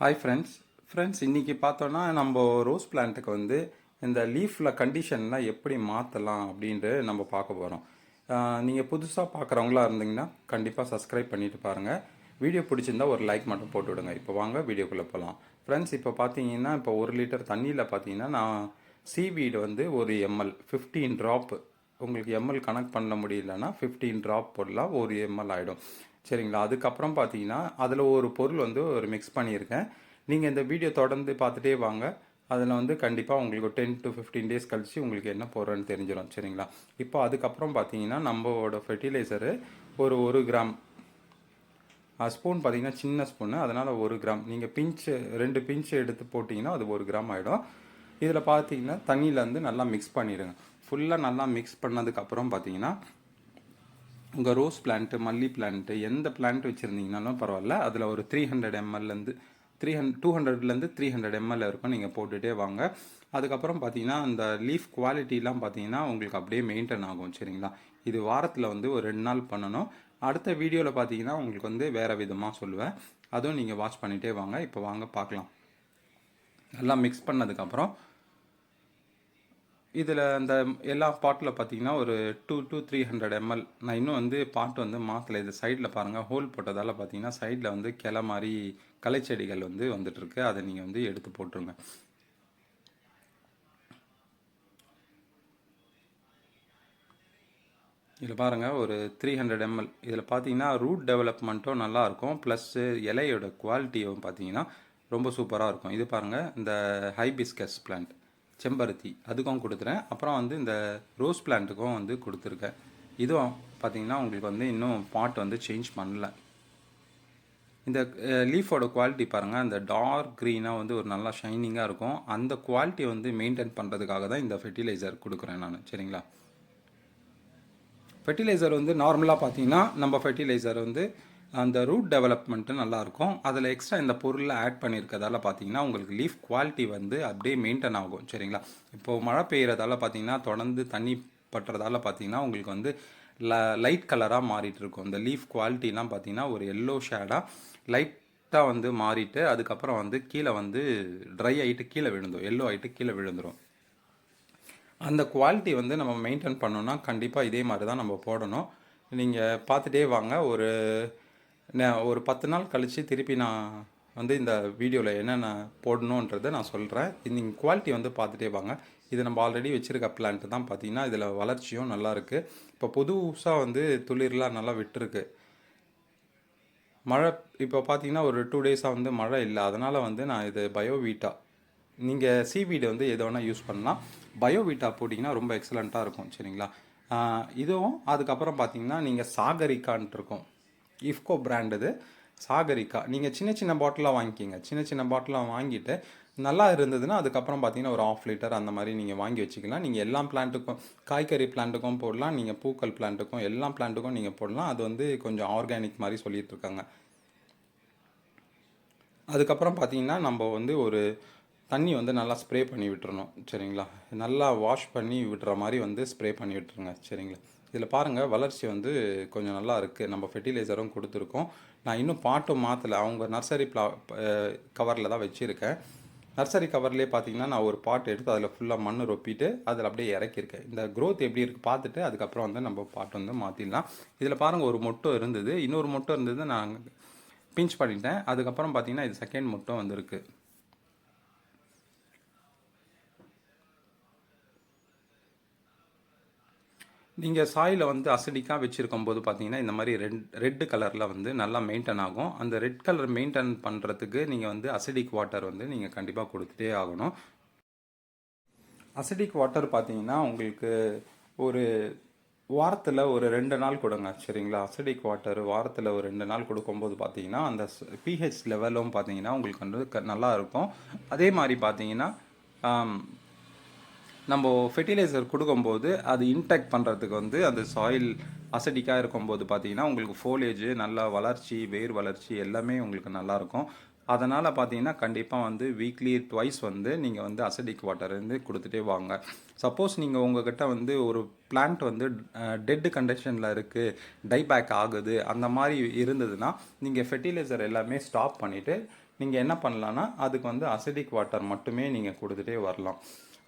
Hi friends friends இன்றைக்கி பார்த்தோன்னா நம்ம ரோஸ் பிளான்ட்டுக்கு வந்து இந்த லீஃபில் கண்டிஷன்லாம் எப்படி மாற்றலாம் அப்படின்ட்டு நம்ம பார்க்க போகிறோம் நீங்கள் புதுசாக பார்க்குறவங்களா இருந்தீங்கன்னா கண்டிப்பாக சப்ஸ்கிரைப் பண்ணிட்டு பாருங்கள் வீடியோ பிடிச்சிருந்தா ஒரு லைக் மட்டும் போட்டு விடுங்க. இப்போ வாங்க வீடியோக்குள்ளே போகலாம் ஃப்ரெண்ட்ஸ் இப்போ பார்த்தீங்கன்னா இப்போ ஒரு லிட்டர் தண்ணியில் பார்த்தீங்கன்னா நான் சீவீடு வந்து ஒரு எம்எல் ஃபிஃப்டீன் ட்ராப் உங்களுக்கு எம்எல் கனெக்ட் பண்ண முடியலன்னா ஃபிஃப்டீன் ட்ராப் போடலாம். ஒரு எம்எல் ஆகிடும் சரிங்களா? அதுக்கப்புறம் பார்த்தீங்கன்னா அதில் ஒரு பொருள் வந்து ஒரு மிக்ஸ் பண்ணியிருக்கேன். நீங்கள் இந்த வீடியோ தொடர்ந்து பார்த்துட்டே வாங்க. அதில் வந்து கண்டிப்பாக உங்களுக்கு டென் டு ஃபிஃப்டீன் டேஸ் கழித்து உங்களுக்கு என்ன போடுறேன்னு தெரிஞ்சிடும் சரிங்களா? இப்போ அதுக்கப்புறம் பார்த்தீங்கன்னா நம்மளோட ஃபெர்டிலைசரு ஒரு ஒரு கிராம் ஸ்பூன் பார்த்தீங்கன்னா சின்ன ஸ்பூனு அதனால் ஒரு கிராம் நீங்கள் பிஞ்சு ரெண்டு பிஞ்சு எடுத்து போட்டிங்கன்னா அது ஒரு கிராம் ஆகிடும் இதில் பார்த்தீங்கன்னா தண்ணியில் வந்து நல்லா மிக்ஸ் பண்ணிடுங்க. ஃபுல்லாக நல்லா மிக்ஸ் பண்ணதுக்கப்புறம் பார்த்தீங்கன்னா உங்கள் ரோஸ் பிளான்ட்டு மல்லி பிளான்ட்டு எந்த பிளான்ட் வச்சுருந்தீங்கனாலும் பரவாயில்ல. அதில் ஒரு த்ரீ ஹண்ட்ரட் எம்எல்லேருந்து த்ரீ ஹண்ட் டூ ஹண்ட்ரட்லேருந்து த்ரீ ஹண்ட்ரட் எம்எல் இருக்கும் நீங்கள் போட்டுகிட்டே வாங்க. அதுக்கப்புறம் பார்த்தீங்கன்னா அந்த லீஃப் குவாலிட்டிலாம் பார்த்தீங்கன்னா உங்களுக்கு அப்படியே மெயின்டைன் ஆகும் சரிங்களா? இது வாரத்தில் வந்து ஒரு ரெண்டு நாள் பண்ணணும். அடுத்த வீடியோவில் பார்த்தீங்கன்னா உங்களுக்கு வந்து வேறு விதமாக சொல்லுவேன். அதுவும் நீங்கள் வாட்ச் பண்ணிகிட்டே வாங்க. இப்போ வாங்க பார்க்கலாம் நல்லா மிக்ஸ் பண்ணதுக்கப்புறம் இதில் அந்த எல்லா பாட்டில் பார்த்தீங்கன்னா ஒரு two two three hundred ML நான் இன்னும் வந்து பாட்டு வந்து மாற்றலை இது சைடில் பாருங்கள் ஹோல் போட்டதால் பார்த்தீங்கன்னா சைடில் வந்து கிளை மாதிரி களைச்செடிகள் வந்து வந்துட்டுருக்கு. அதை நீங்கள் வந்து எடுத்து போட்டுருங்க. இதில் பாருங்கள் ஒரு த்ரீ ஹண்ட்ரட் எம்எல் இதில் பார்த்தீங்கன்னா ரூட் டெவலப்மெண்ட்டும் நல்லாயிருக்கும் ப்ளஸ்ஸு இலையோட குவாலிட்டியும் பார்த்தீங்கன்னா ரொம்ப சூப்பராக இருக்கும். இது பாருங்கள் இந்த ஹைபிஸ்கஸ் பிளான்ட் செம்பருத்தி அதுக்கும் கொடுத்துறேன் அப்புறம் வந்து இந்த ரோஸ் பிளான்ட்டுக்கும் வந்து கொடுத்துருக்கேன். இதுவும் பார்த்தீங்கன்னா உங்களுக்கு வந்து இன்னும் பாட் வந்து சேஞ்ச் பண்ணல. இந்த லீஃபோட குவாலிட்டி பாருங்கள் அந்த டார்க் க்ரீனாக வந்து ஒரு நல்லா ஷைனிங்காக இருக்கும். அந்த குவாலிட்டி வந்து மெயின்டைன் பண்ணுறதுக்காக தான் இந்த ஃபெர்டிலைசர் கொடுக்குறேன் நான். சரிங்களா? ஃபெர்டிலைசர் வந்து நார்மலாக பார்த்தீங்கன்னா நம்ம ஃபெர்டிலைசர் வந்து அந்த ரூட் டெவலப்மெண்ட்டு நல்லாயிருக்கும் அதில் எக்ஸ்ட்ரா இந்த பொருளில் ஆட் பண்ணியிருக்கிறதால பார்த்தீங்கன்னா உங்களுக்கு லீஃப் குவாலிட்டி வந்து அப்படியே மெயின்டைன் ஆகும் சரிங்களா? இப்போது மழை பெய்கிறதால பார்த்தீங்கன்னா தொடர்ந்து தண்ணி பட்டுறதால பார்த்தீங்கன்னா உங்களுக்கு வந்து ல லைட் கலராக மாறிட்டு இருக்கும் இந்த லீஃப் குவாலிட்டிலாம் பார்த்தீங்கன்னா ஒரு எல்லோ ஷேடாக லைட்டாக வந்து மாறிட்டு அதுக்கப்புறம் வந்து கீழே வந்து ட்ரை ஆகிட்டு கீழே விழுந்துடும் எல்லோ ஆகிட்டு கீழே விழுந்துடும் அந்த குவாலிட்டி வந்து நம்ம மெயின்டைன் பண்ணோன்னா கண்டிப்பாக இதே மாதிரி தான் நம்ம போடணும். நீங்கள் பார்த்துட்டே வாங்க. ஒரு நான் ஒரு பத்து நாள் கழித்து திருப்பி நான் வந்து இந்த வீடியோவில் என்னென்ன போடணுன்றதை நான் சொல்கிறேன் நீங்கள் குவாலிட்டி வந்து பார்த்துட்டே வாங்க. இது நம்ம ஆல்ரெடி வச்சுருக்க பிளான்ட்டு தான் பார்த்தீங்கன்னா இதில் வளர்ச்சியும் நல்லா இருக்குது இப்போ புதுசாக வந்து துளிர்லாம் நல்லா விட்டுருக்கு. மழை இப்போ பார்த்தீங்கன்னா ஒரு டூ டேஸாக வந்து மழை இல்லை. அதனால் வந்து நான் இது பயோவீட்டா நீங்கள் சீவீடு வந்து எது வேணால் யூஸ் பண்ணலாம். பயோவீட்டா போட்டிங்கன்னா ரொம்ப எக்ஸலண்ட்டாக இருக்கும் சரிங்களா? இதுவும் அதுக்கப்புறம் பார்த்தீங்கன்னா நீங்கள் சாகரிக்கான்ட்டு இருக்கும். இஃப்கோ பிராண்ட் இது. சாகரிக்கா. நீங்கள் சின்ன சின்ன பாட்டிலாக வாங்கிக்கிங்க. சின்ன சின்ன பாட்டிலாக வாங்கிட்டு நல்லா இருந்ததுன்னா அதுக்கப்புறம் பார்த்தீங்கன்னா ஒரு ஆஃப் லிட்டர் அந்த மாதிரி நீங்கள் வாங்கி வச்சுக்கலாம். நீங்கள் எல்லா பிளான்ட்டுக்கும் காய்கறி பிளான்ட்டுக்கும் போடலாம். நீங்கள் பூக்கள் பிளான்ட்டுக்கும் எல்லா பிளான்ட்டுக்கும் நீங்கள் போடலாம். அது வந்து கொஞ்சம் ஆர்கானிக் மாதிரி சொல்லிகிட்டு இருக்காங்க அதுக்கப்புறம் பார்த்தீங்கன்னா நம்ம வந்து ஒரு தண்ணி வந்து நல்லா ஸ்ப்ரே பண்ணி விட்டுறணும். சரிங்களா? நல்லா வாஷ் பண்ணி விடுற மாதிரி வந்து ஸ்ப்ரே பண்ணி விட்டுருங்க. சரிங்களா? இதில் பாருங்கள் வளர்ச்சி வந்து கொஞ்சம் நல்லா இருக்குது நம்ம ஃபெர்டிலைசரும் கொடுத்துருக்கோம். நான் இன்னும் பாட்டும் மாற்றலை அவங்க நர்சரி ப்ளா கவரில் தான் வச்சுருக்கேன். நர்சரி கவர்லேயே பார்த்தீங்கன்னா நான் ஒரு பாட் எடுத்து அதில் ஃபுல்லாக மண் ரொப்பிட்டு அதில் அப்படியே இறக்கியிருக்கேன். இந்த க்ரோத் எப்படி இருக்குது பார்த்துட்டு அதுக்கப்புறம் வந்து நம்ம பாட்டு வந்து மாற்றிடலாம் இதில் பாருங்கள் ஒரு மொட்டும் இருந்தது. இன்னொரு மொட்டும் இருந்தது நான் பிஞ்ச் பண்ணிட்டேன். அதுக்கப்புறம் பார்த்தீங்கன்னா இது செகண்ட் மொட்டும் வந்திருக்கு. நீங்கள் சாயில் வந்து அசிடிக்காக வச்சுருக்கும் போது பார்த்தீங்கன்னா இந்த மாதிரி ரெட் ரெட்டு கலரில் வந்து நல்லா மெயின்டைன் ஆகும். அந்த ரெட் கலர் மெயின்டைன் பண்ணுறதுக்கு நீங்கள் வந்து அசிடிக் வாட்டர் வந்து நீங்கள் கண்டிப்பாக கொடுத்துட்டே ஆகணும். அசிடிக் வாட்டர் பார்த்தீங்கன்னா உங்களுக்கு ஒரு வாரத்தில் ஒரு ரெண்டு நாள் கொடுங்க சரிங்களா? அசிடிக் வாட்டர் வாரத்தில் ஒரு ரெண்டு நாள் கொடுக்கும்போது பார்த்தீங்கன்னா அந்த பிஹெச் லெவலும் பார்த்தீங்கன்னா உங்களுக்கு வந்து நல்லா இருக்கும். அதே மாதிரி பார்த்தீங்கன்னா நம்ம ஃபெர்டிலைசர் கொடுக்கும்போது அது இன்டெக்ட் பண்ணுறதுக்கு வந்து அந்த சாயில் அசடிக்காக இருக்கும்போது பார்த்தீங்கன்னா உங்களுக்கு ஃபோலேஜ் நல்லா வளர்ச்சி வேர் வளர்ச்சி எல்லாமே உங்களுக்கு நல்லாயிருக்கும். அதனால் பார்த்தீங்கன்னா கண்டிப்பாக வந்து வீக்லி ட்வைஸ் வந்து நீங்கள் வந்து அசடிக் வாட்டர் வந்து கொடுத்துட்டே வாங்க. சப்போஸ் நீங்கள் உங்ககிட்ட வந்து ஒரு பிளான்ட் வந்து டெட்டு கண்டிஷனில் இருக்குது டைபேக் ஆகுது அந்த மாதிரி இருந்ததுன்னா நீங்கள் ஃபெர்டிலைசர் எல்லாமே ஸ்டாப் பண்ணிவிட்டு நீங்கள் என்ன பண்ணலான்னா அதுக்கு வந்து அசடிக் வாட்டர் மட்டுமே நீங்கள் கொடுத்துட்டே வரலாம்.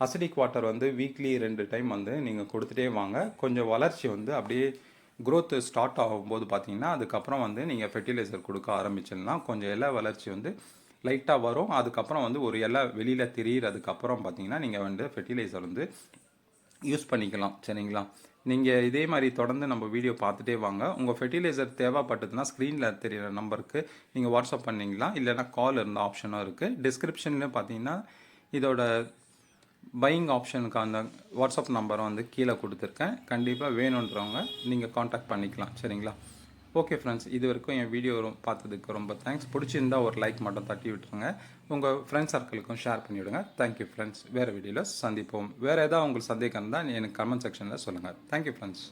அசிடிக் வாட்டர் வந்து வீக்லி ரெண்டு டைம் வந்து நீங்கள் கொடுத்துட்டே வாங்க. கொஞ்சம் வளர்ச்சி வந்து அப்படியே க்ரோத்து ஸ்டார்ட் ஆகும்போது பார்த்தீங்கன்னா அதுக்கப்புறம் வந்து நீங்கள் ஃபெர்டிலைசர் கொடுக்க ஆரம்பிச்சிடலாம். கொஞ்சம் இலை வளர்ச்சி வந்து லைட்டாக வரும். அதுக்கப்புறம் வந்து ஒரு இலை வெளியில் திரியிறதுக்கப்புறம் பார்த்தீங்கன்னா நீங்கள் வந்து ஃபெர்டிலைசர் வந்து யூஸ் பண்ணிக்கலாம். சரிங்களா? நீங்கள் இதே மாதிரி தொடர்ந்து நம்ம வீடியோ பார்த்துட்டே வாங்க. உங்கள் ஃபெர்டிலைசர் தேவைப்பட்டதுன்னா ஸ்க்ரீனில் தெரியிற நம்பருக்கு நீங்கள் வாட்ஸ்அப் பண்ணிங்களா இல்லைன்னா கால் இருந்த ஆப்ஷனும் இருக்குது டிஸ்கிரிப்ஷனில் பார்த்தீங்கன்னா இதோட பையிங் ஆப்ஷனுக்கு அந்த வாட்ஸ்அப் நம்பரை வந்து கீழே கொடுத்துருக்கேன். கண்டிப்பாக வேணுன்றவங்க நீங்கள் காண்டாக்ட் பண்ணிக்கலாம். சரிங்களா? ஓகே ஃப்ரெண்ட்ஸ் இது வரைக்கும் என் வீடியோ பார்த்ததுக்கு ரொம்ப தேங்க்ஸ் பிடிச்சிருந்தா ஒரு லைக் மட்டும் தட்டி விட்டுருங்க. உங்கள் ஃப்ரெண்ட்ஸ் சர்க்கிளுக்கும் ஷேர் பண்ணிவிடுங்க. தேங்க்யூ ஃப்ரெண்ட்ஸ் வேறு வீடியோவில் சந்திப்போம். வேறு ஏதாவது உங்களுக்கு சந்தேகம் இருந்தால் எனக்கு கமெண்ட் செக்ஷனில் சொல்லுங்கள் தேங்க்யூ ஃப்ரெண்ட்ஸ்